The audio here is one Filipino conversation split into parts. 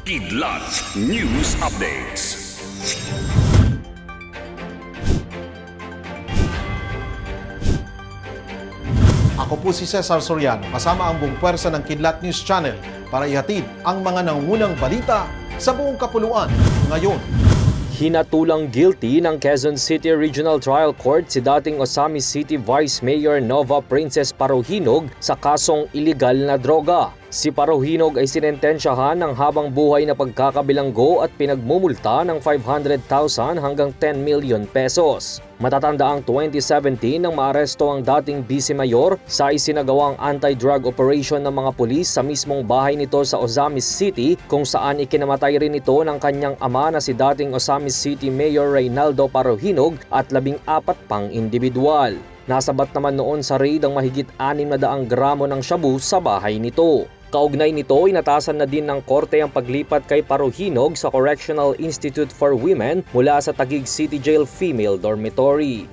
Kidlat News Updates. Ako po si Cesar Soriano, kasama ang buong pwersa ng Kidlat News Channel para ihatid ang mga nangungunang balita sa buong kapuluan ngayon. Hinatulang guilty ng Quezon City Regional Trial Court si dating Osamis City Vice Mayor Nova Princess Parohinog sa kasong iligal na droga. Si Parohinog ay sinentensyahan ng habang buhay na pagkakabilanggo at pinagmumulta ng 500,000 hanggang 10 million pesos. Matatanda ang 2017 nang maaresto ang dating vice mayor sa isinagawang anti-drug operation ng mga pulis sa mismong bahay nito sa Ozamis City kung saan ikinamatay rin ito ng kanyang ama na si dating Ozamis City Mayor Reynaldo Parohinog at labing apat pang individual. Nasabat naman noon sa raid ang mahigit 600 gramo ng shabu sa bahay nito. Kaugnay nito, inatasan na din ng korte ang paglipat kay Paruhinog sa Correctional Institute for Women mula sa Taguig City Jail Female Dormitory.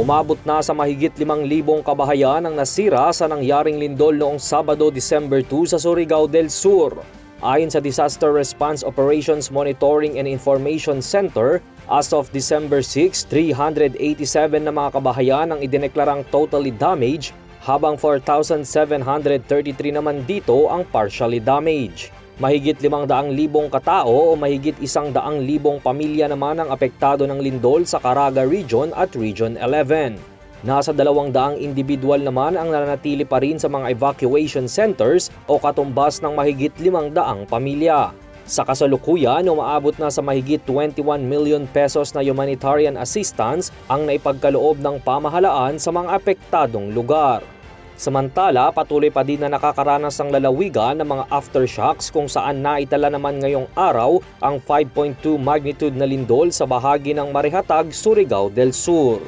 Umabot na sa mahigit 5,000 kabahayan ang nasira sa nangyaring lindol noong Sabado, December 2 sa Surigao del Sur. Ayon sa Disaster Response Operations Monitoring and Information Center, as of December 6, 387 na mga kabahayan ang idineklarang totally damaged habang 4,733 naman dito ang partially damaged. Mahigit 500,000 katao o mahigit 100,000 pamilya naman ang apektado ng lindol sa Caraga Region at Region 11. Nasa 200 individual naman ang nananatili pa rin sa mga evacuation centers o katumbas ng mahigit 500 pamilya. Sa kasalukuyan, umaabot na sa mahigit 21 million pesos na humanitarian assistance ang naipagkaloob ng pamahalaan sa mga apektadong lugar. Samantala, patuloy pa din na nakakaranas ng lalawigan ng mga aftershocks kung saan naitala naman ngayong araw ang 5.2 magnitude na lindol sa bahagi ng Marihatag, Surigao del Sur.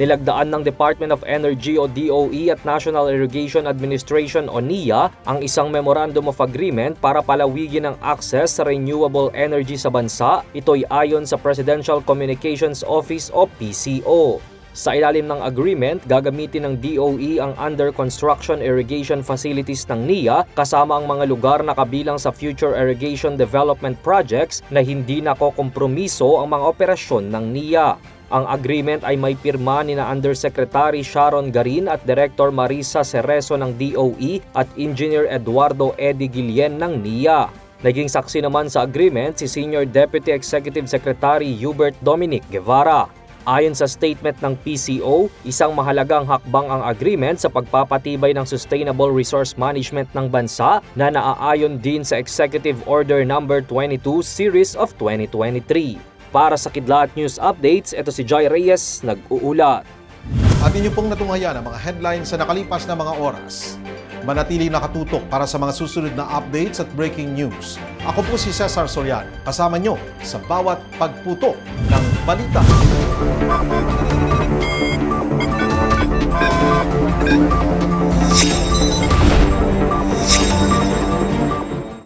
Nilagdaan ng Department of Energy o DOE at National Irrigation Administration o NIA ang isang Memorandum of Agreement para palawigin ang access sa renewable energy sa bansa. Ito'y ayon sa Presidential Communications Office o PCO. Sa ilalim ng agreement, gagamitin ng DOE ang under construction irrigation facilities ng NIA kasama ang mga lugar na kabilang sa future irrigation development projects na hindi nakokompromiso ang mga operasyon ng NIA. Ang agreement ay may pirma ni na Undersecretary Sharon Garin at Director Marisa Cerezo ng DOE at Engineer Eduardo Eddie Guillen ng NIA. Naging saksi naman sa agreement si Senior Deputy Executive Secretary Hubert Dominic Guevara. Ayon sa statement ng PCO, isang mahalagang hakbang ang agreement sa pagpapatibay ng sustainable resource management ng bansa na naaayon din sa Executive Order No. 22 Series of 2023. Para sa Kidlat News Updates, ito si Joy Reyes nag-uulat. Atin niyo pong natunghaya ng mga headlines sa nakalipas na mga oras. Manatili nakatutok para sa mga susunod na updates at breaking news. Ako po si Cesar Sorian, kasama nyo sa bawat pagputok ng balita.